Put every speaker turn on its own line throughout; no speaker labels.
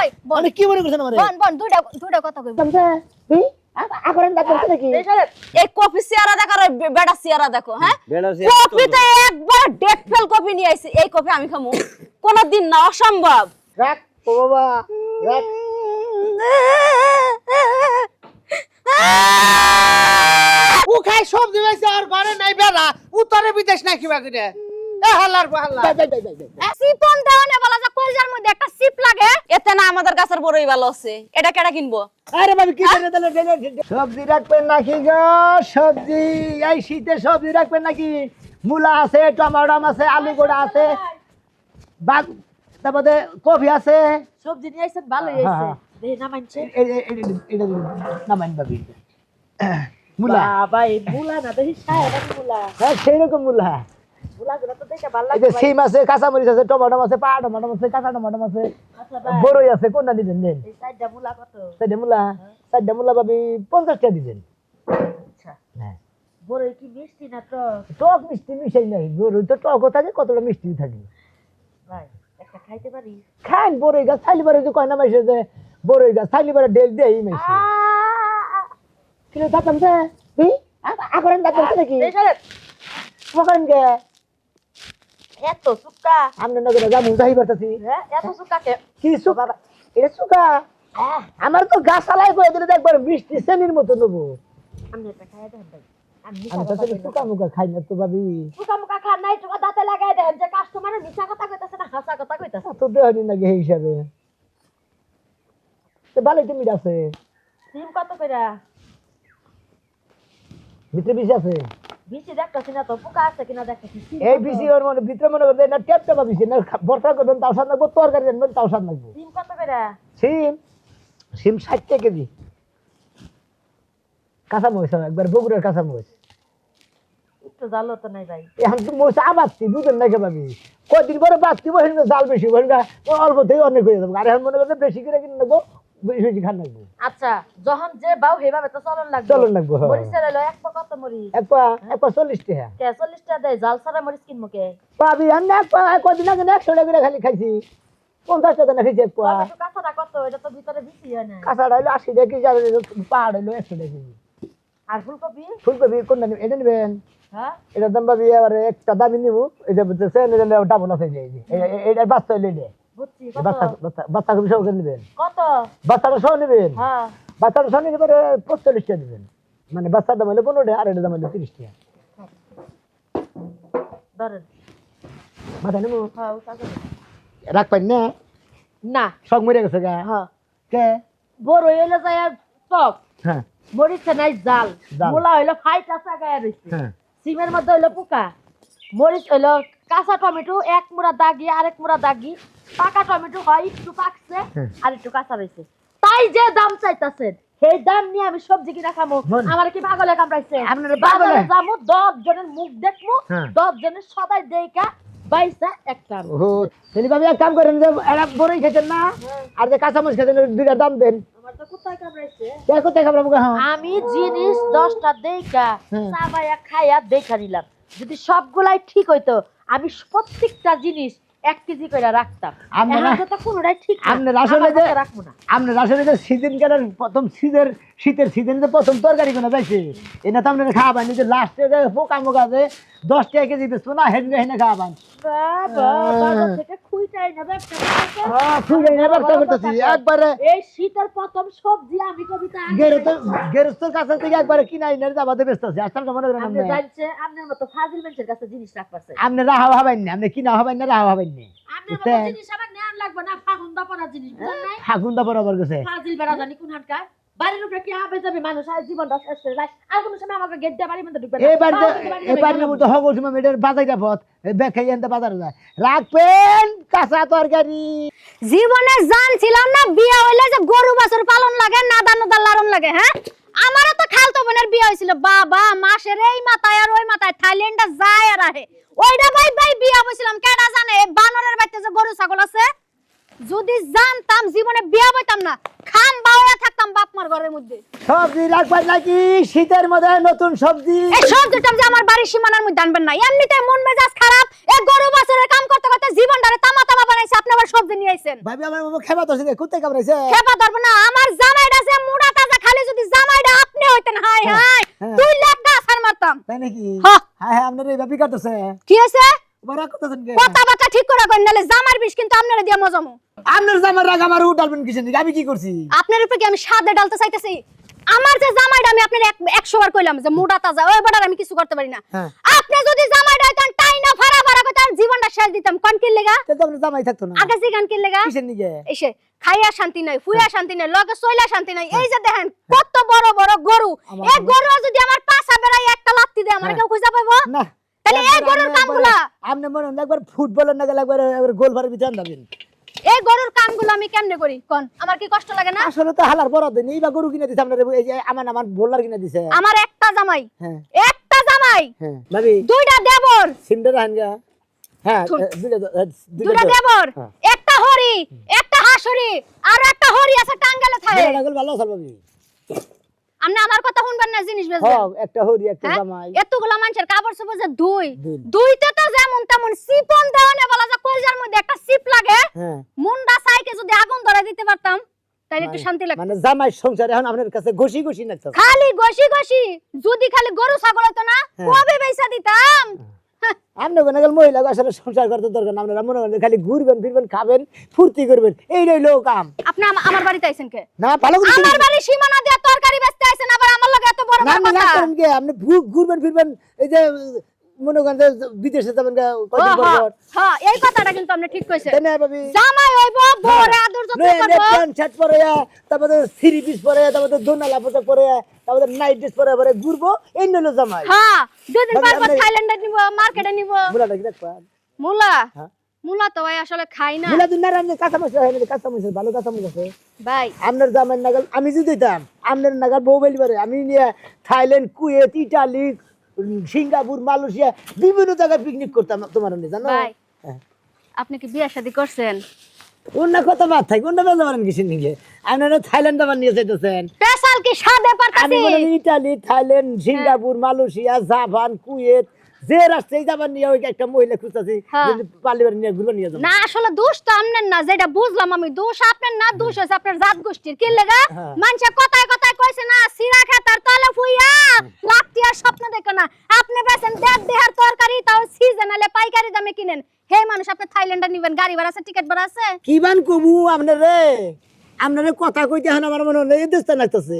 ভাই বল।
কি মনে করছেন আমারে
বল বল দুইটা দুইটা কথা কইব।
তামসা এই আকরেন দাঁত করছে নাকি?
এই কফি সিয়ারা দেখো আর বে- সিয়ারা দেখো হ্যাঁ?
বেড়া সে
একবার ডেট ফেল কফি নিয়ে আইছে এই কফি আমি খামু। কোনদিন না অসম্ভব।
রাখ ও বাবা রাখ। ও খাই সব দিবাইছে আর ঘরে নাই বেলা উত্তরে বিদেশ নাই কিবা করে এ হাল্লার হাল্লা
সিপন দেওয়ানে বলা যা কলজার মধ্যে একটা সিপ লাগে। এতে না আমাদের গাছের বড়ই ভালো আছে। এটা কেডা কিনবো?
আরে বাবু কি করে দিলে দিলে সবজি রাখবেন নাকি গো? সবজি এই শীতে সবজি রাখবেন নাকি? মূলা আছে টমেটো আছে আলু গোড়া আছে বাগ তারপরে কফি আছে।
সবজি নিয়ে আইছেন ভালোই আইছে। না মানছে
এ- এ- এ- এ- এটা নামাইন বাবি মূলা।
বাবা এই মুলা না দেখি সায় মুলা?
হ্যাঁ সেই রকম মূলা। এই যে। সিম আছে কাঁচামরিচ আছে টমেটো আছে পা টমেটো আছে কাঁচা টমেটো আছে
আচ্ছা
বড়ই আছে কোনটা দিবেন নেন
সাইডটা মুলা কত?
চারটে মূলা চারটে মূলা পাবি পঞ্চাশ টাকা দিবেন।
আচ্ছা।
হ্যাঁ।
বড় কি মিষ্টি না তো
টক মিষ্টি মিশাই নাই বড়ই তো টকও থাকে কতটা মিষ্টি থাকে।
ভাই একটা খাইতে পারি?
খান বড়ই গাছ থাইলি পারে যে বড়ই গাছ থাইলি পারে ডেল কিলো দাঁতাম যে নাকি? কে
এত সুক্কা
আমরা নগরে যাব যাই পারতাছি।
হ্যাঁ এত সুক্কা কে?
কি সুকা এটা সুকা? আমার তো গাছ আলাই করে দিলে একবার মিষ্টি শ্রেণির মতো নেব।
আমি একটা খাইয়া দেন ভাই। আমি
আমি তো
কথা
খাই না তো ভাবি।
সুক্কা মুখা খান নাই তোকা দাঁতে লাগাই দেন। যে কাস্টমারে মিছা কথা কইতাছে না হাসা কথা কইতাছে।
তো দেহনি নাকি এই হিসাবে? তো ভালোই তো আছে।
সিম কত কইরা?
ভিতরে বেশি আছে?
বিচি দেখতাছি না তো পোকা আছে কিনা দেখতাছি সিম
এই
কত?
ওর মনে ভিতরে মনে না টেপ টেপা বেশি না বর্ষা করবেন তাও সাত লাগবো তরকারি রাখবেন তাও সাত লাগবো।
সিম কত কইরা
সিম সিম ষাট টাকা কেজি। কাঁচা একবার বগুড়ার কাঁচা
তো নাই ভাই।
এখন তো মরিচ আবাদছি বুঝেন না ভাবি কদিন পরে বাঁচতি বসেন জাল বেশি বসেন অল্প থেকে অনেক হয়ে যাব। আর এখন মনে করছে বেশি করে কিনে নেব লাগবো।
আচ্ছা যখন যে বাউ চলন লাগবে।
চলন লাগবো, হ্যাঁ।
এক পা কত মরিচ?
এক পা এক পা চল্লিশ টাকা
কে চল্লিশ টাকা দেয়? জাল সারা মরিচ কিনবো কে?
পাবি আমি এক পা কদিন আগে না একশো টাকা করে খালি খাইছি। পঞ্চাশ টাকা না খাইছি এক পা।
টমেটো কাঁচাটা কত? এটা তো ভিতরে বিচি হয় না।
কাঁচাটা হইল আশি টাকা কেজি আর পাহাড় হইল একশো টাকা কেজি।
আর ফুলকপি?
ফুলকপি কোনটা নেবেন এটা নেবেন।
হ্যাঁ?
দাম পাবি একটা দামি নিব। এটা বলতেছে ডাবল আছে এই যে এটা। বাচ্চা বাচ্চা সহ নেবেন?
কত?
বাচ্চাটা সহ নেবেন?
হ্যাঁ।
বাচ্চাটা সহ নিতে পারে পঁচল্লিশ টাকা নেবেন। মানে বাচ্চার দাম হলো পনেরো টাকা আর এটার দাম হলো তিরিশ টাকা।
ধরেন।
মাথা নেব?
হ্যাঁ
না?
না।
শখ মরে গেছে গা?
হ্যাঁ।
কে?
বড় হইলে যায় আর
হ্যাঁ।
মরিচে নাই জাল। হইল ফাইট আসা গায়ে রয়েছে সিমের মধ্যে হইল পোকা। মরিচ হইল কাঁচা টমেটো এক মুড়া দাগি আরেক মুড়া দাগি। পাকা টমেটো হয় একটু পাকছে
হ্যাঁ।
আর একটু কাঁচা রয়েছে। তাই যে দাম চাইতাছেন সেই দাম নিয়ে আমি সবজি কিনা খামো। আমার কি পাগলে কামড়াইছে? বাজারে যামু দশ জনের মুখ দেখমু
হ্যাঁ।
দশ জনের সবাই একটা।
ভাবি এক কাম করেন যে এরা বড়ই খেতেন না? আর যে কাঁচামরিচ খেতেন ওই দাম দেন। হ্যাঁ?
আমি জিনিস দশটা
হুম।
চাবাইয়া খাইয়া দেখা নিলাম। যদি সবগুলাই ঠিক হইতো আমি প্রত্যেকটা জিনিস এক কেজি করে রাখতাম তো কোনোটাই ঠিক।
আপনার আসলে
রাখব না
আপনার আসলে সিজন কেনার প্রথম শীতের শীতের সিজন প্রথম তরকারি কোনো যাইছে এটা তো আপনার খাওয়াবেন যে লাস্টে যে পোকা মোকা যে দশ টাকা কেজি বেচবো না হেন হেনে খাওয়াবেন করেন
আপনি
রাহা হবেন না কিনা হবেন না রাহা হবেন ফাগুন দা বরাবর গেছে।
ফাজিল বেড়া জানি কোন হানকার বাড়ির উপরে কি হবে যাবে মানুষ? আর জীবনটা শেষ করে যায় আর কোনো সময় আমাকে গেট দিয়ে বাড়ির মধ্যে ঢুকবে না।
এবার
বাড়ির বাড়ির মধ্যে
হগল সময় মেয়েদের বাজাইটা পথ। বেখাই আনতে বাজারে যায়। রাখবেন কাঁচা তরকারি।
জীবনে জানছিলাম না বিয়ে হইলে যে গরু বাছুর পালন লাগে নাদা নাদা লারণ লাগে হ্যাঁ? আমারও তো খালতো বোনের বিয়ে হয়েছিল। বাবা মাসের এই মাথায় আর ওই মাথায় থাইল্যান্ডে যায় আর আহে। ওইটা ভাই ভাই বিয়ে হয়েছিলাম কেডা জানে? বানরের বাড়িতে যে গরু ছাগল আছে? যদি জানতাম জীবনে বিয়া বইতাম না খাম বাউয়া থাকতাম বাপ মার ঘরের মধ্যে।
সবজি রাখবেন নাকি? শীতের মধ্যে নতুন সবজি।
এই সবজিটা যে আমার বাড়ির সীমানার মধ্যে আনবেন না। এমনিতে মন মেজাজ খারাপ এই গরু বাছুরের কাম করতে করতে জীবনটারে তামা তামা বানাইছে আপনি আবার সবজি নিয়ে আইছেন।
ভাবি আমার মামা খেবা তো সঙ্গে কোথায় কামড়াইছে।
খেপা ধরবে না আমার জামাইটা যে মুড়া তাজা খালি যদি জামাইটা আপনি হইতেন হাই
হ্যাঁ,
হাই
হ্যাঁ।
দুই লাখ গাছ আর মারতাম।
তাই নাকি?
হ্যাঁ।
হ্যাঁ আপনার এই ভাবি কাটতেছে।
কি হয়েছে
বড় করতেছেন কে?
কথা বার্তা ঠিক করে করেন নাহলে জামার বিষ কিন্তু আপনারা দিয়ে মজামু
আপনার জামার রাগ আমার উঠালবেন কিসের দিকে আমি কি করছি?
আপনার উপরে কি আমি সাদে ডালতে চাইতেছি? আমার যে জামাইটা আমি আপনার একশো বার কইলাম যে মুড়া তাজা ওই বাটার আমি কিছু করতে পারি না।
হ্যাঁ।
আপনি যদি জামাইটা টাইনা জীবনটা শেষ দিতাম। কোন কি লেগা?
তো আপনার জামাই থাকতো না।
আগে জিগান কি লেগা?
কিসের দিকে
এসে খাইয়া শান্তি নাই ফুয়া শান্তি নাই লগে সইলা শান্তি নাই। এই যে দেখেন কত বড় বড় গরু। এই গরু যদি আমার পাশা বেড়াই একটা লাত্তি দেয় আমার
হ্যাঁ।
কেউ খুঁজে পাবো
না
তাহলে এই গরুর কামগুলা
আপনি মনে হয় একবার ফুটবলের নাগাল একবার একবার গোল ভরের ভিতরে আনবেন
এই গরুর কামগুলো আমি কেমনে করি? কোন? আমার কি কষ্ট লাগে না?
আসলে তো হালার বড় দিন এই বা গরু কিনে দিছে আপনার এই যে আমার আমার বোলার কিনে দিছে।
আমার একটা জামাই।
হ্যাঁ।
একটা জামাই!
হ্যাঁ। ভাবি।
দুইটা দেবর!
সিন্ডার হানগা হ্যাঁ দুইটা
দেবর।
হ্যাঁ।
একটা হরি একটা হাসুরি আর একটা হরি আছে টাঙ্গালে থাকে
ভালো আছে ভাবি।
আপনি আমার কথা শুনবেন না জিনিস বেচবেন
হ্যাঁ একটা হরি একটা
হ্যাঁ?
জামাই।
এতগুলা মানুষের কাপড় চোপড় যে দুই। তো যেমন তেমন সিপন দেওয়ানে বলা কলজার মধ্যে একটা সিপ লাগে।
হ্যাঁ।
মুন্ডা সাইকে যদি আগুন ধরে দিতে পারতাম তাহলে একটু শান্তি লাগতো।
মানে জামাই সংসার এখন আপনার কাছে
খালি গসি গসি যদি খালি গরু ছাগল হতো না
হ্যাঁ।
কবে বেচা দিতাম?
আপনি কোনো গেল মহিলা আসলে সংসার করতে দরকার না আপনারা মনে করেন খালি ঘুরবেন ফিরবেন খাবেন ফুর্তি করবেন এই রইল কাম
আপনি আমার বাড়িতে আইছেন কে?
না ভালো করে
আমার বাড়ির সীমানা দিয়ে তরকারি বেচতে আবার আমার লগে এত বড় বড় কথা?
আপনি ঘুরবেন ফিরবেন এই যে মনে করেন বিদেশে যাবেন কয়দিন পর
হ্যাঁ এই কথাটা কিন্তু আপনি ঠিক কইছেন।
তাই না ভাবি।
জামাই হইব বড় আদর যত্ন করব।
প্যান্ট শার্ট পরে তারপরে থ্রি পিস পরে তারপরে দোনালা পোশাক পরে তারপরে নাইট ড্রেস পরে পরে ঘুরবো এই নইল জামাই।
হ্যাঁ দুদিন পর থাইল্যান্ডে নিব মার্কেটে নিব।
মুলাটা কি
মুলা?
হ্যাঁ।
মুলা তো ভাই আসলে খাই না।
মুলা দিন না কাঁচা মাছ হয় না কাঁচা মাছ ভালো কাঁচা মাছ আছে।
ভাই।
আপনার জামাই নাগাল আমি যদি দিতাম আপনার নাগাল বউ বেলি পারে। আমি নিয়ে Thailand Kuwait Italy Singapore Malaysia বিভিন্ন জায়গায় পিকনিক করতাম তোমার জানো?
ভাই
হ্যাঁ।
আপনি কি বিয়ে শাদী করছেন?
অন্য কথা বাদ থাকে অন্য বেলা পারেন কিছু নিয়ে আপনারা থাইল্যান্ড আবার নিয়ে যেতেছেন
স্পেশাল কি
আমি
পারতাছি?
বলেন Italy Thailand Singapore Malaysia Japan Kuwait যে রাস্তায় যাবার নিয়ে ওই একটা মহিলা খুঁজতেছি
হ্যাঁ।
পালিবার নিয়ে ঘুরবার নিয়ে যাব।
না আসলে দোষ তো আপনার না যেটা বুঝলাম আমি দোষ আপনার না দোষ হয়েছে আপনার জাত গোষ্ঠীর। কি লেগা?
হ্যাঁ।
মানুষে কথায় কথায় কইছে না সিরা খেতার তলে ফুইয়া লাত্তি আর স্বপ্ন দেখো না। আপনি বেছেন দেড় দেহার তরকারি তাও সিজনালে পাইকারি দামে কিনেন। হে মানুষ আপনি থাইল্যান্ডে নিবেন গাড়ি ভাড়া আছে টিকিট ভাড়া আছে?
কি বান কবু আপনারে? আপনারে কথা কইতে আমার মনে হলো এই দেশটা লাগতেছে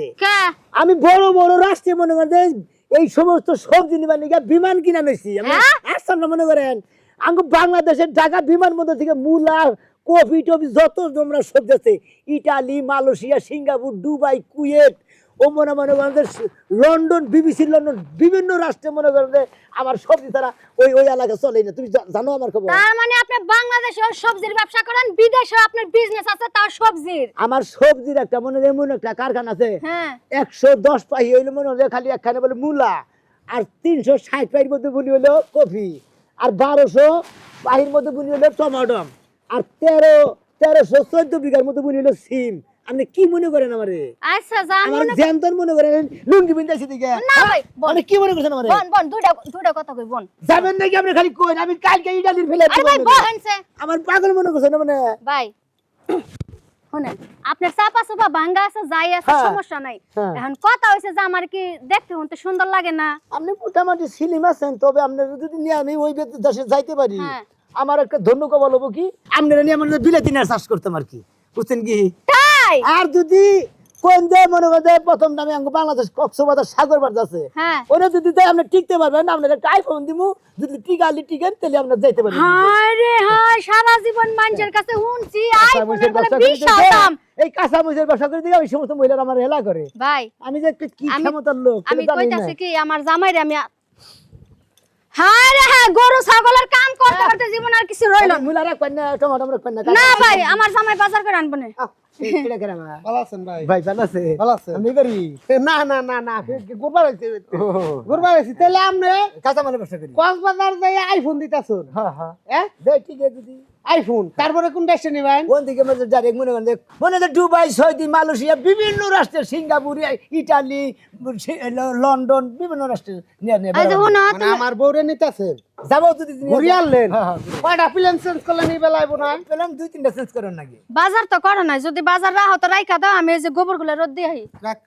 আমি বড় বড় রাষ্ট্রীয় মনে করেন এই সমস্ত সবজি নিবার নিয়ে বিমান কিনা নিছি আমি
হ্যাঁ?
মনে করেন আমি বাংলাদেশের ঢাকা বিমান বন্দর থেকে মূলা কফি টফি যত তোমরা সবজি আছে Italy Malaysia Singapore Dubai Kuwait ও মনে মনে করেন যে লন্ডন বিবিসি লন্ডন বিভিন্ন রাষ্ট্রে মনে করেন যে আমার সবজি ছাড়া ওই ওই এলাকা চলে না। তুমি জানো আমার খবর?
তার মানে আপনি বাংলাদেশে সবজির ব্যবসা করেন বিদেশে আপনার বিজনেস আছে তাও সবজির?
আমার সবজির একটা মনে এমন একটা কারখানা আছে।
হ্যাঁ।
একশো দশ পাই হইলে মনে হলে খালি একখানে বলে মূলা আর তিনশো ষাট পাইয়ের মধ্যে বলি হলো কফি আর বারোশো পাহির মধ্যে বলি হলো টমাটম আর তেরো তেরোশো চোদ্দ বিঘার মধ্যে বলি হলো সিম আপনি কি মনে করেন আমারে?
আচ্ছা জান
আমার জ্যান্তর মনে করেন লুঙ্গি বিন্দাছি দিকে।
না ভাই
আপনি কি মনে করছেন আমারে?
বন বন দুইটা দুইটা কথা কই বন
যাবেন নাকি আপনি খালি কই আমি কালকে ইটালির ফেলে
আরে ভাই বহেনছে
আমার পাগল মনে করছেন মানে?
ভাই শুনেন আপনার চাপা চাপা ভাঙ্গা আছে যাই আছে
হ্যাঁ।
সমস্যা নাই।
হ্যাঁ।
এখন কথা হইছে যে আমার কি দেখতে শুনতে সুন্দর লাগে না।
আপনি মোটামুটি সিলিম আছেন তবে আপনার যদি নিয়ে আমি ওই দেশে যাইতে পারি
হ্যাঁ।
আমার একটা ধন্য কবল হব কি? আপনারা নিয়ে আমাদের বিলাতি না চাষ করতাম আর কি। বুঝছেন কি?
তাই
আর যদি কোন মনে প্রথম আমাকে বাংলাদেশ কক্সবাজার সাগর আছে
হ্যাঁ।
ওরা যদি আপনি টিকতে পারবেন আপনার একটা আইফোন দিব যদি টিকালি টিকেন তাহলে আপনার যাইতে পারবেন।
হায় রে হায় সারা জীবন মানুষের কাছে শুনছি আইফোনের বলে বিশাল দাম।
এই কাঁচা ব্যবসা করে দিকে ওই সমস্ত মহিলারা আমার হেলা করে।
ভাই
আমি যে একটা কি ক্ষমতার লোক
আমি। কইতাছি কি আমার জামাই রে আমি রে হ্যাঁ গরু ছাগলের কাম করতে করতে জীবন আর কিছু রইল না।
মূলা রাখবেন না টমাটো রাখবেন না
না ভাই আমার জামাই বাজার করে আনব না।
কক্সবাজার আইফোন দিতে
হ্যাঁ হ্যাঁ।
হ্যাঁ?
ঠিক আছে দিদি
আইফোন তারপরে নিবেন
কোন দিকে ডাইরেক্ট মনে করেন যে মনে দুবাই সৌদি মালয়েশিয়া বিভিন্ন সিঙ্গাপুর ইটালি লন্ডন বিভিন্ন রাষ্ট্রে।
শুনো
মানে আমার বউরে নিতেছেন
যাব দুদিন
ঘুরিয়ে আনলেন
হ্যাঁ, হ্যাঁ,
কয়টা প্লেন চেঞ্জ করলে না?
দুই তিনটা চেঞ্জ করেন নাকি।
বাজার তো করো নাই যদি বাজার রাহো তো রাইখা দাও আমি এই যে গোবরগুলো রোদ দিয়ে
রাখ।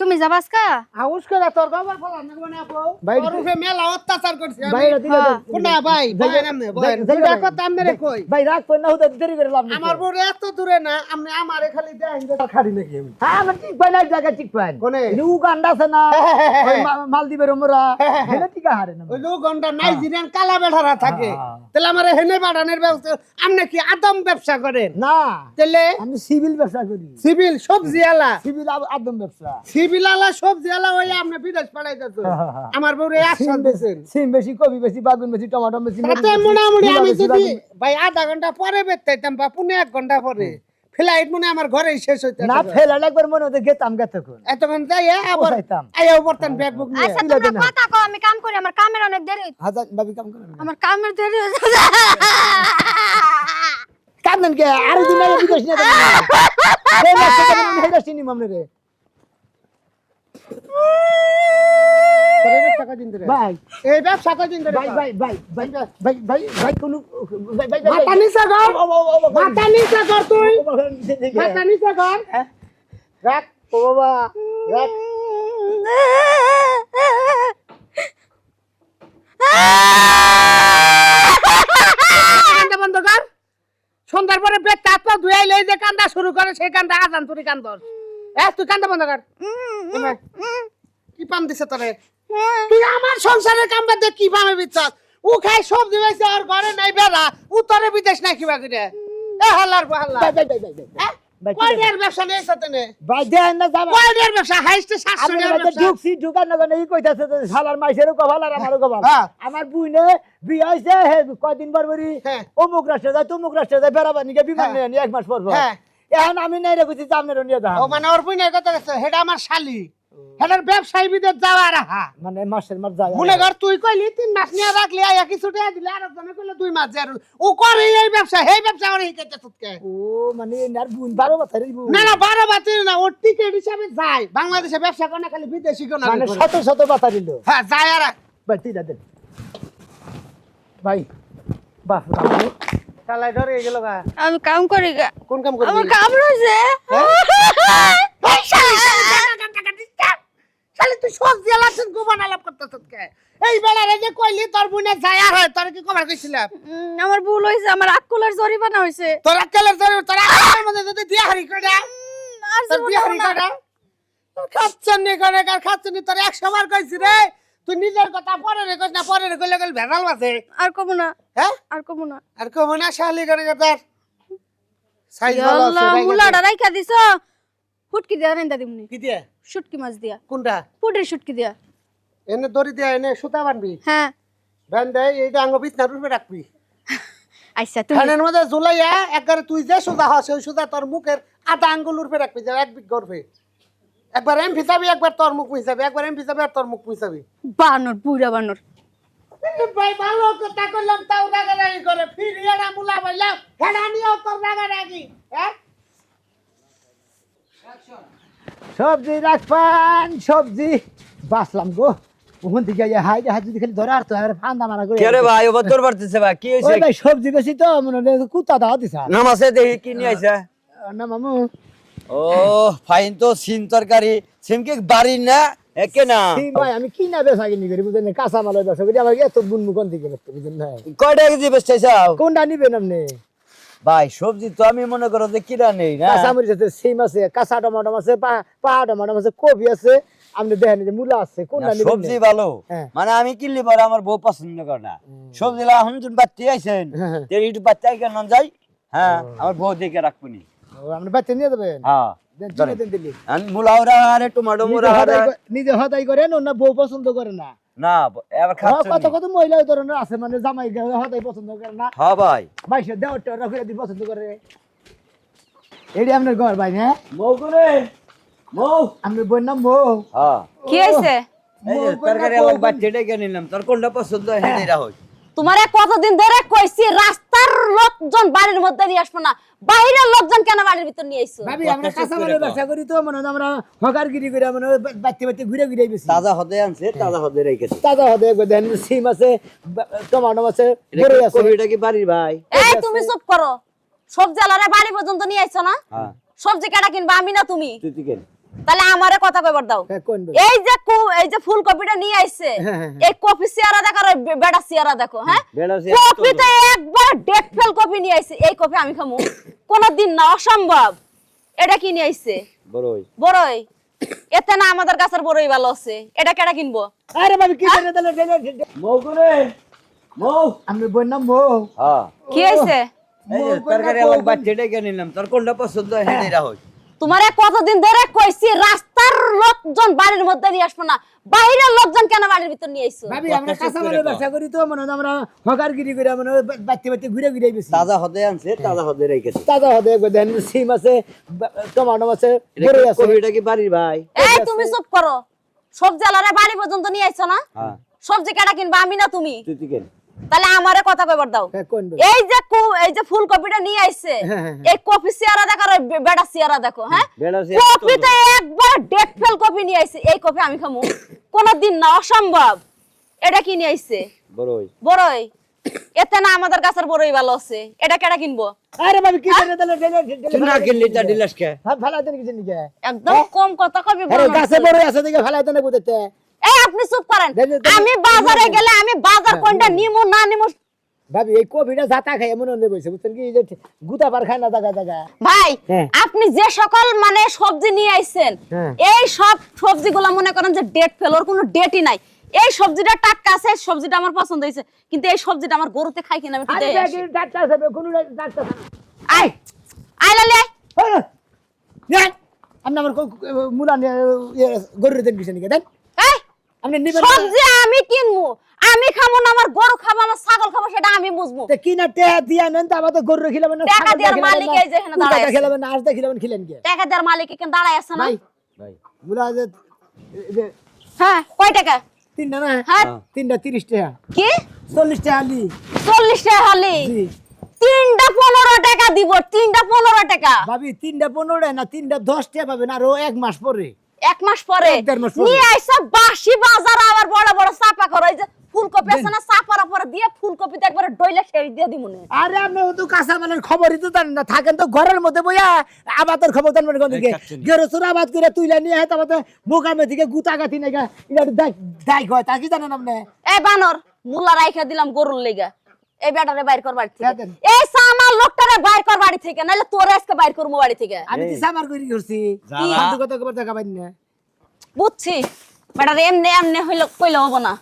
তুমি যাবাস কা
হাউস করে তোর বাবার ফলা না মানে আপু
ভাই,
তোর উপরে মেলা অত্যাচার করছি। আমি।
ভাই দিলে
হ্যাঁ।
তো-
ভাই? ভাই এমনে ভাই দুইটা কথা আমনে কই।
ভাই রাগ করে না হতে দেরি করে লাভ নেই
আমার বউরে এত দূরে না আপনি আমারে খালি দেন যে খাড়ি নাকি আমি?
হ্যাঁ আমার ঠিক পাই না জায়গা ঠিক পাই
কোনে?
উগান্ডা আছে না ওই মা- মালদ্বীপের ওমরা হেলে টিকা হারে না।
ওই লোক ঘণ্টা নাইজেরিয়ান কালা বেঠারা থাকে।
হ্যাঁ।
তাহলে আমার হেনে বাড়ানোর ব্যবস্থা আপনি কি আদম ব্যবসা করেন?
না।
তাহলে
আমি সিভিল ব্যবসা করি।
সিভিল সবজি আলা
সিভিল আদম ব্যবসা।
সিভিল আলা সবজি আলা হয়ে আপনি বিদেশ পাঠাই দিত আমার বউরে একশো দিয়েছেন
সিম বেশি কবি বেশি বাগুন বেশি টমাটো বেশি,
মোটামুটি আমি যদি ভাই আধা ঘণ্টা পরে বেরতাইতাম বা পুনে এক ঘণ্টা পরে। ফ্লাইট মনে আমার ঘরেই শেষ হইতো
না ফেলা একবার মনে হতো গেতাম গেতে কোন
এতক্ষণ তাই আবার
পৌঁছাইতাম।
আইয়া বর্তমান ব্যাগ বুক নিয়ে।
আচ্ছা তোমরা কথা কও আমি কাম করি আমার কামের অনেক দেরি।
হাজার ভাবি কাম করেন
আমার কামের দেরি হইছে।
কান্দেন কে? আর দিন আগে বিদেশ নিয়ে দেন রে রাস্তা থেকে মনে হয় চিনি মামনে রে
তোর এই ব্যবসা কদিন ধরে?
ভাই
এই ব্যবসা কদিন ধরে
ভাই ভাই ভাই ভাই ভাই ভাই ভাই কোন ভাই ভাই ভাই
মাথা নিচে কর মাথা নিচে কর তুই মাথা নিচে কর
হ্যাঁ?
রাখ
ও বাবা রাখ
বন্ধ কর সন্ধ্যার পরে পেট হাত ধুয়ে লই যে কান্দা শুরু করে সেই কান্দা আজান তুই কান্দর এ তুই কান্দা বন্ধ কর। কি পাম দিছে তোরে? তুই আমার সংসারের কাম বাদ দিয়ে কি পামে বিচ্ছাস ও খাই সবজি বেচে আর ঘরে নাই বেড়া ও তোরে বিদেশ নাই কিবা করে এ হাল্লার হাল্লা।
ভাই ভাই ভাই ভাই ভাই ভাই,
কয় ব্যবসা নেই সাথে নে
ভাই না যাবা।
কয় ব্যবসা? হাইস্টে সাতশো
আমি
ব্যবসা।
ঢুকছি ঢুকার না কেন এই কইতাছে যে শালার মাইসেরও কভাল আর আমারও কভাল
হ্যাঁ।
আমার বুইনে বিয়ে হয়েছে হে কয়দিন পর পরই?
হ্যাঁ।
অমুক রাষ্ট্রে যায় তমুক রাষ্ট্রে যায় বেড়াবার নিকে বিমান
হ্যাঁ।
নিয়ে এক মাস পর পর।
হ্যাঁ।
এখন আমি নাই রেখেছি যে আপনারও নিয়ে যাও।
ও মানে ওর বুঝে কথা গেছে হেডা আমার শালি। হেডার ব্যবসায়ী বিদেশ যাওয়া রাহা
মানে মাসের মাস যায়।
মনে কর তুই কইলি তিন মাস নিয়ে রাখলি আয়া কিছু টাকা দিলে আর একজনে কইলে দুই মাস যার ও করে এই ব্যবসা এই ব্যবসা করে শিখাইতে সুতকে
ও মানে আর বুন বারো বছর
না না বারো বাতিল না ওর টিকেট হিসাবে যায়। বাংলাদেশে ব্যবসা করে না খালি বিদেশি কেউ না
মানে শত শত বাতা দিল
হ্যাঁ যায় আর
ভাই তুই দেন ভাই বাহ
শালাই ধরে গেল গা।
আমি কাম করি গা।
কোন কাম করবি?
আমার কাম রয়েছে।
এই শালি, তুই সবজি আলাপ গোবান আলাপ করতে সুতকে এই বেলারে যে কইলি তোর বুনে যায় আর হয় তোর কি কবার কইছিলাম?
আমার ভুল হয়েছে আমার আকুলার জরিমানা হয়েছে
তোরা কেলের তোর তোরা মধ্যে যদি দিয়া হারি করে
আর
তোর বিয়ে হারি
না।
করে খাচ্ছেন নি করে কার খাচ্ছেন নি তোর একশো বার কইছি রে। তুই নিজের কথা পরে রে না পরে রে কইলে কইলে ভেজাল আছে
আর কমু না।
হ্যাঁ?
আর কমু না।
আর কমো না শালি করে সাইজ ভালো আছে রাইখা
দিছো? ফুটকি দিয়া রেন্দা দিমনি
কি দিয়ে?
শুটকি মাছ দিয়া।
কোনটা?
পুটির শুটকি দিয়া।
এনে দড়ি দিয়ে এনে সুতা বানবি।
হ্যাঁ।
ব্যান দে এইটা আঙ্গ বিছনা রূপে রাখবি।
আচ্ছা তুমি
ফ্যানের মধ্যে ঝুলাইয়া একবারে তুই যে সুদা হস ওই সুদা তোর মুখের আধা আঙ্গুল রূপে রাখবি যে এক বিঘ করবে একবার এম ফিসাবি একবার তোর মুখ মিশাবি একবার এম ফিসাবি আর তোর মুখ মিশাবি
বানর বুড়া বানর।
ভাই ভালো কথা করলাম তাও রাগারাগি করে। ফিরিয়ানা মুলা বললাম হেডা নিয়েও তোর রাগারাগি। হ্যাঁ?
সবজি রাখবেন সবজি। বাসলাম গো। ওখান থেকে ইয়ে হাই হাই যদি খালি ধরে আর তো আর ফান্দা মারা করে
কে রে ভাই ওবার তোর বাড়তেছে ভাই কি হয়েছে?
ভাই সবজি বেশি তো মনে হয় কুত্তা দাও দিছা।
নামাজে দেখি কি নিয়ে আইছে।
না মামু।
ও ফাইন তো সিম তরকারি। সিম কি বাড়ি না? একে না।
ভাই আমি কি না বেচা কিনি করি বুঝলেন না? কাঁচা মালের বেচা করি আমার এত বুনমু কোন দিকে বেচতে বুঝলেন না?
কয়টা কেজি বেচতে চাও
কোনটা নিবেন আপনি?
ভাই সবজি তো আমি মনে করো যে কিরা নেই না?
কাঁচা মরিচ আছে সিম আছে কাঁচা টমাটো আছে পা- পাহা টমাটো আছে কপি আছে আপনি দেখেন যে মূলা আছে কোনটা নিবেন
সবজি ভালো।
হ্যাঁ।
মানে আমি কিনলি পরে আমার বউ পছন্দ করে না। সবজি লা এখন তুমি আইছেন
হ্যাঁ, হ্যাঁ।
তেল একটু কেন যাই হ্যাঁ আমার বউ দেখে রাখবনি
ও, আপনি বাচ্চা নিয়ে দেবেন
হ্যাঁ।
দেন,
ধরেন।
চিনে দেন দিলি।
আর মূলাওরা আরে টমেটো মোরা
নিজে হদাই করেন না বউ পছন্দ করে না?
না এবার
হ্যাঁ, কত কত মহিলা ওই ধরনের আছে মানে জামাই হদাই পছন্দ করে না।
হ্যাঁ ভাই।
পছন্দ করে। আপনার ঘর ভাই হ্যাঁ?
মৌ করে মৌ?
আপনার বোন নাম বউ
হ্যাঁ।
কি হয়েছে?
তরকারি আমার বাচ্চা ডেকে নিলাম তোর কোনটা পছন্দ হয়
তোমারে কতদিন ধরে কইছি রাস্তার লোকজন বাড়ির মধ্যে নিয়ে আসব না। বাইরের লোকজন কেন বাড়ির ভিতর নিয়ে আইছো
ভাবি আমরা কাঁচা মালের ব্যবসা করি তো মনে হয় আমরা হকারগিরি করে মনে হয় বাচ্চা বাচ্চা ঘুরে ঘুরে বেশি।
তাজা হদে আনছে তাজা হদে রেখেছে।
তাজা হতে দেন সিম আছে টমাটো আছে
এটা
বড়ই আছে।
কবিটা কি বাড়ির ভাই?
এই তুমি চুপ করো। সবজি আলারে বাড়ি পর্যন্ত নিয়ে আইছো না।
হ্যাঁ।
সবজি কেটা কিনবা? আমি না তুমি।
তুই তুই কেন?
তাহলে আমারে কথা কইবার দাও।
হ্যাঁ, কোন?
এই যে এই যে ফুলকপিটা নিয়ে আইছে
হ্যাঁ, হ্যাঁ,
এই কপি সিয়ারা দেখো আর এই বে- বেটা সিয়ারা দেখো হ্যাঁ?
বেড়া সিয়ারা তো
একবার ডেট ফেল কপি নিয়ে আইছে এই কপি আমি খামু। কোনদিন না অসম্ভব। এটা কি নিয়ে আইছে?
বড়ই।
বড়ই। এতে না আমাদের গাছের বড়ই ভালো আছে। এটা কেটা কিনবো?
আরে ভাবি কি করে দিলে
মৌ করে মৌ।
আমি বই নাম বউ
হ্যাঁ।
কি হইছে?
এই তরকারি আলাদা বাচ্চা ডেকে নিলাম। তোর কোনটা পছন্দ হয় হেঁটে রাখ।
তোমারে কতদিন ধরে কইছি রাস্তার লোকজন বাড়ির মধ্যে নিয়ে আসব না। বাইরের লোকজন কেন বাড়ির ভিতর নিয়ে আইছো?
ভাবি আমরা কাঁচা মালের ব্যবসা করি তো মনে হয় আমরা হকারগিরি করে মনে হয় বাচ্চা বাচ্চা ঘুরে ঘুরে বেশি।
তাজা হদে আনছে তাজা হদে রেখেছে।
তাজা হতে দেন সিম আছে টমাটো আছে
কি
আছে।
কবিটা কি বাড়ির ভাই?
এই তুমি চুপ করো। সবজি আলারে বাড়ি পর্যন্ত নিয়ে আইছো না?
হ্যাঁ।
সবজি কেটা কিনবা? আমি না তুমি?
তুই তুই কেন?
তাহলে আমারে কথা কইবার দাও।
হ্যাঁ?
এই যে কু- এই যে ফুলকপিটা নিয়ে আইছে
হ্যাঁ, হ্যাঁ,
এই কপি সিয়ারা দেখো আর এই বে- সিয়ারা দেখো হ্যাঁ?
বেড়া সিয়ারা তো
একবার ডেট ফেল কপি নিয়ে আইছে এই কপি আমি খামু। কোনদিন না অসম্ভব। এটা কি নিয়ে আইছে?
বড়ই।
বড়ই। এতে না আমাদের গাছের বড়ই ভালো আছে। এটা কেডা কিনবো?
আরে ভাবি কি করে দিলে দিলে
তুই না কিনলি তা ডিলাস কে?
ভালো দেন কিছু নিকে
একদম কম কথা কবি
আরে গাছে বড়ই আছে দেখে ভালো দেন বুঝতে
এই আপনি চুপ করেন। আমি বাজারে গেলে আমি বাজার কোনটা নিমু না নিমু?
ভাবি এই কপিটা জাতা খাই এমন অন্য বসে বুঝছেন কি? যে গুতা পার খায় না জায়গা জায়গা
ভাই
হ্যাঁ।
আপনি যে সকল মানে সবজি নিয়ে আইছেন
হ্যাঁ।
এই সব সবজিগুলো মনে করেন যে ডেট ফেল ওর কোনো ডেটই নাই। এই সবজিটা টাটকা আছে সবজিটা আমার পছন্দ হয়েছে কিন্তু এই সবজিটা আমার গরুতে খাই কিনা আমি
আছে কোন
লালি
আপনি আমার মুলা গরুর দেন কিছু নিকে? দেন। আপনি নিবেন
সবজি আমি কিনবো আমি খাব না আমার গরু খাব আমার ছাগল খাব সেটা আমি বুঝব
তে কিনা টেহা দিয়া নেন তো আবার গরু খিলাবেন না
টাকা দেওয়ার মালিক এই যে এখানে দাঁড়ায় আছে।
খিলাবেন না আজটা খিলাবেন খিলেন কে?
টাকা দেওয়ার মালিক এখানে দাঁড়ায় আছে না?
ভাই
ভাই
মুলা যে
হ্যাঁ কয় টাকা?
তিনটা না?
হ্যাঁ।
তিনটা তিরিশ টাকা
কি?
চল্লিশ টাকা আলি
চল্লিশ টাকা হলি
জি।
তিনটা পনেরো টাকা দিব তিনটা পনেরো টাকা।
ভাবি তিনটা পনেরো না তিনটা দশ টাকা পাবেন আরও এক মাস পরে।
এক মাস পরে। নিয়ে আইসা বাসি বাজার আবার বড় বড় চাপা করে। যে ফুলকপি আছে না চাপার উপরে দিয়ে ফুলকপিতে একবারে ডইলে শেষ দিয়ে দিব
আরে আপনি তো কাঁচা মালের খবরই তো জানেন না থাকেন তো ঘরের মধ্যে বইয়া আবাদের খবর জানবেন কোন দিকে। গেরো আবাদ করে তুইলা নিয়ে হয় তারপর মোকামে দিকে গুতা গাতি নাকি এটা দায় দায় হয় তা কি জানেন আপনি?
এই বানর মুলা রাইখা দিলাম গরুর লেগা। এই বেটারে বাইর কর বাড়ি থেকে। এই সামার লোকটারে বাইর কর বাড়ি থেকে নাহলে তোরে আজকে বাইর করব বাড়ি থেকে।
আমি তো সামার করি করছি?
জ্বালা।
ফালতু কথা কবার দেখা পাই না।
বুঝছি। বেটারে এমনি এমনি হইলে কইলে হব না।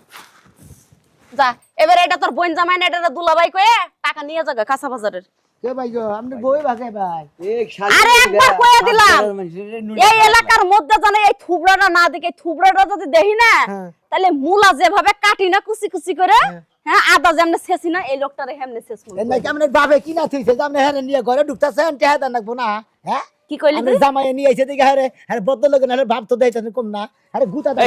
যা এবারে এটা তোর বোন জামাই না এটা দুলাভাই কয়ে টাকা নিয়ে যাবে কাঁচা বাজারের।
কে ভাই গো? আপনি বই ভাগে ভাই।
আরে একবার কয়ে দিলাম।
আপনার মানুষের নুন
এই এলাকার মধ্যে জানে এই থুবড়াটা না দেখে থুবড়াটা যদি দেখি না
হ্যাঁ।
তাহলে মুলা যেভাবে কাটি না কুচি কুচি করে হ্যাঁ। আদা যেমনে শেষি না এই লোকটারে হেমনে শেষ
এর নাকি আপনার কিনা থইছে? যে আপনি হ্যাঁ নিয়ে ঘরে ঢুকতেছেন টেহা দেন না হ্যাঁ?
কি কইলি তুই?
জামাই নিয়ে আইছে দেখি আরে আরে বদল লোক না ভাব তো দেয় কম না আরে গুতা
দাও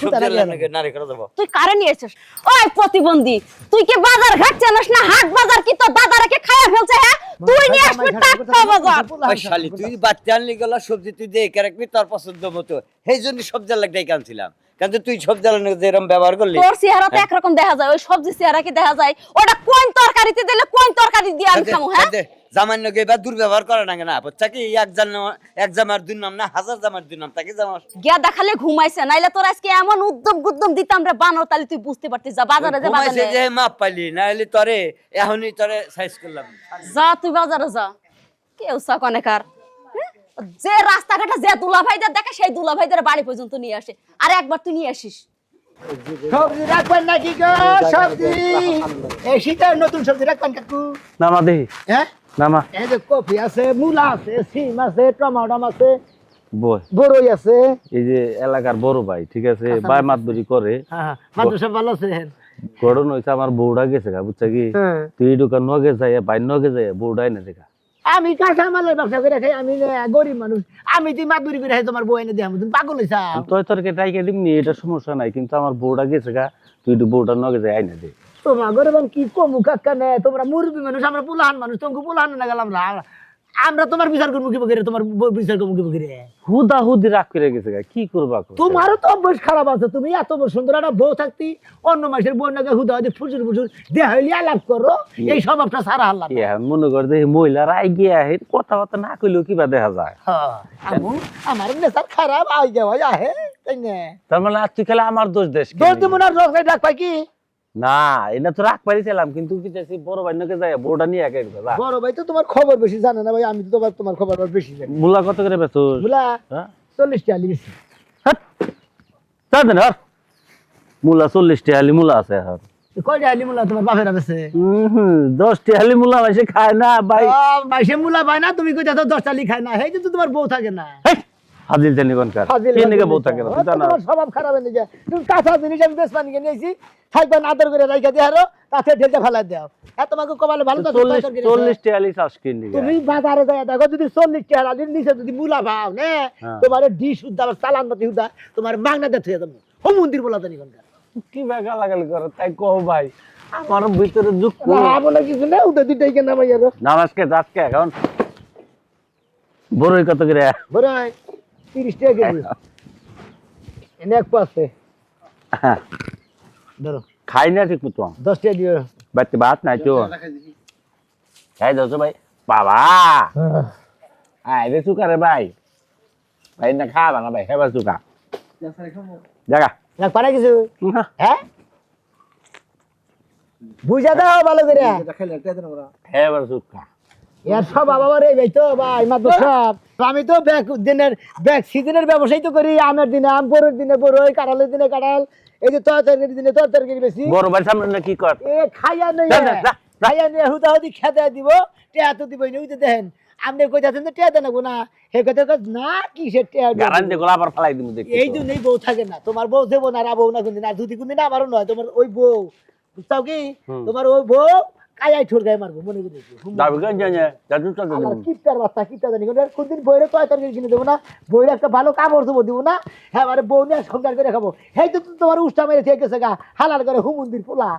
সবজি রান্নাকে নারী করে দেব।
তুই কারে নিয়ে আইছিস? ওই প্রতিবন্ধী তুই কি বাজার ঘাট জানিস না? হাট বাজার কি তো দাদারকে কি খাইয়া ফেলছে হ্যাঁ? তুই নিয়ে আসবি টাটকা বাজার
ওই শালি, তুই বাচ্চা আনলি গলা সবজি তুই দেখে রাখবি তোর পছন্দ মতো। সেই জন্য সবজি লাগাই ডেকে আনছিলাম। কিন্তু তুই সবজি আলাদা যেরকম ব্যবহার করলি।
তোর চেহারা তো একরকম দেখা যায় ওই সবজি চেহারা কি দেখা যায়? ওটা কোন তরকারিতে দিলে কোন তরকারি দিয়ে আমি খামু হ্যাঁ?
জামান্য এবার দুর্ব্যবহার করে না কেন? বাচ্চা কি? এক জান- এক জামার দুই নাম না হাজার জামার দুই নাম তাকে জামা
গিয়া দেখালে ঘুমাইছে নাইলে তোর আজকে এমন উদ্যম গুদ্যম দিতাম রে বানর তাহলে তুই বুঝতে পারতিস যা বাজারে যে বাজারে।
যে মাপ পাইলি না হলে তরে এখনই তরে সাইজ করলাম।
যা তুই বাজারে যা। কেউ সাক অনেকার হ্যাঁ? যে রাস্তাঘাটে যে দুলা ভাইদের দেখে সেই দুলা ভাইদের বাড়ি পর্যন্ত নিয়ে আসে। আর একবার তুই নিয়ে আসিস।
সবজি রাখবেন নাকি গো? সবজি। এই শীতের নতুন সবজি রাখবেন কাকু।
নামা দেখি
হ্যাঁ?
নামা।
এই যে কফি আছে মূলা আছে সিম আছে টমাটো আছে বড়ই আছে।
এই যে এলাকার বড় ভাই ঠিক আছে? ভাই মাতবরি করে।
হ্যাঁ হ্যাঁ। সব ভালো
গড়ন হয়েছে আমার বউটা গেছে গা বুঝছে কি?
হ্যাঁ।
তুই দোকান নগে যাই ভাই নগে যাই বউটাই না দেখা।
আমি কাঁচা মালের ব্যবসা করে খাই আমি গরিব মানুষ। আমি তুই মাদুরি করে খাই তোমার বউ এনে দিয়ে তুমি পাগল হইছাও
তোর টাইকে দিমনি এটা সমস্যা নাই কিন্তু আমার বউটা গেছে গা তুই একটু বউটা নগে আইনা দে।
তোমার গরিব কি কমু কাকা নে তোমরা মুরবি মানুষ আমরা পুলাহান মানুষ তোমাকে পুলাহান না গেলাম না আমরা তোমার বিচার করব কি বকরে তোমার বিচার করব কি বকরে
হুদা হুদি রাগ করে গেছে কি করবা
তোমারও তো অভ্যাস খারাপ আছে তুমি এত সুন্দর একটা বউ থাকতি অন্য মাসের বউ নাকি হুদা ফুচুর ফুচুর দেহ হইলে আলাপ করো এই স্বভাবটা সারা হাল্লা
মনে কর দেখি মহিলারা আই গিয়া হে কথাবার্তা না কইলেও কিবা দেখা যায়।
আমু আমার নেশার খারাপ আই যাওয়া আহে
তার মানে আজ তুই খেলে আমার দোষ দেশ
দোষ দিব না রোগ ডাক পাই কি?
না এটা তো রাগ পারিছিলাম কিন্তু কি চাইছি বড় ভাই নাকি যায় বড়টা নিয়ে একে যা
বড় ভাই তো তোমার খবর বেশি জানে না ভাই আমি তো তোমার তোমার খবর বেশি জানি।
মুলা কত করে বেচো? হ্যাঁ?
চল্লিশ টাকা বেশি
চার দিন হর মুলা চল্লিশ মুলা আছে হর
কয়টা আলি মুলা তোমার বাপের আছে
দশ টিয়ালি মুলা মাসে খায় না ভাই।
মুলা পায় না তুমি কইতা তো দশটা লিখায় না তো তোমার বউ থাকে না।
ফাজিল জানি কোনকার কে নিকে বউ থাকে? না
তোমার স্বভাব খারাপ হয়ে যায়। তুমি কাঁচা জিনিস আমি বেশ পানি নিয়েছি থাকবেন আদর করে রাইখা দিয়ে হারো তাতে ঢেলতে ফেলা দাও। এত তোমাকে কপালে ভালো তো
চল্লিশ চল্লিশ টিয়ালি চাষ কিনি
তুমি বাজারে যাই দেখো যদি চল্লিশ টাকা আলির নিচে যদি মুলা পাও নে?
হ্যাঁ।
তোমার ডি সুদ্ধা আবার চালান পাতি সুদ্ধা তোমার মাগনা থুয়ে দেবো। ও মন্দির বলা জানি
কি বা গালাগালি করে তাই কহ ভাই আমার ভিতরে দুঃখ।
বলে কিছু না উঠে দুটাই কেনা ভাই আরও।
নামাজকে আজকে এখন? বড়ই কত করে?
বড় তিরিশ টাকা কেজি এনে এক পাশে ধরো
খাই না ঠিক মতো
দশ টাকা দিও
বাড়িতে ভাত নাই তো খাই দাও ভাই বাবা আয় রে চুকা রে ভাই ভাই না খাবা না ভাই হেবা চুকা জাগা
না পারে কিছু হ্যাঁ বুঝা দাও ভালো করে
হেবার চুকা
এর সব বাবা রে ভাই তো ভাই মাত্র সব। আমি তো ব্যাগ দিনের ব্যাগ সিজনের ব্যবসায়ী তো করি আমের দিনে আম বড়ের দিনে বড়ই কাঁঠালের দিনে কাঁঠাল এই যে তরকারির দিনে তরকারি বেশি।
বড় ভাই সামনে না কি কর?
এ খাইয়া নেই
যা, যা, যা।
খাইয়া নিয়ে হুদা হুদি খেতে দিব টেয়া তো দিবই না দেখেন আপনি কই যাচ্ছেন তো টেয়া দেন না হে কথা কই, না কি সে টেয়া
গ্যারান্টি গোলা আবার ফেলাই দিব দেখি
এই জন্যই বউ থাকে না তোমার বউ দেবো না আর বউ না কোনদিন আর যদি কোনদিন আমারও নয় তোমার ওই বউ বুঝতাও কি? তোমার ওই বউ কায়াই ঠোর গায়ে মারবো মনে করি
দাবি জানে
বাচ্চা কিপটা জানি কোন কোনদিন বইরে কয় তরকারি কিনে দেবো না বইরে একটা ভালো কাপড় দেবো দিব না। হ্যাঁ মানে বউ নিয়ে সংসার করে খাব। হেই তো তোমার উষ্টা মেরে থেকে গেছে গা হালাল করে হুমন্দির পোলা।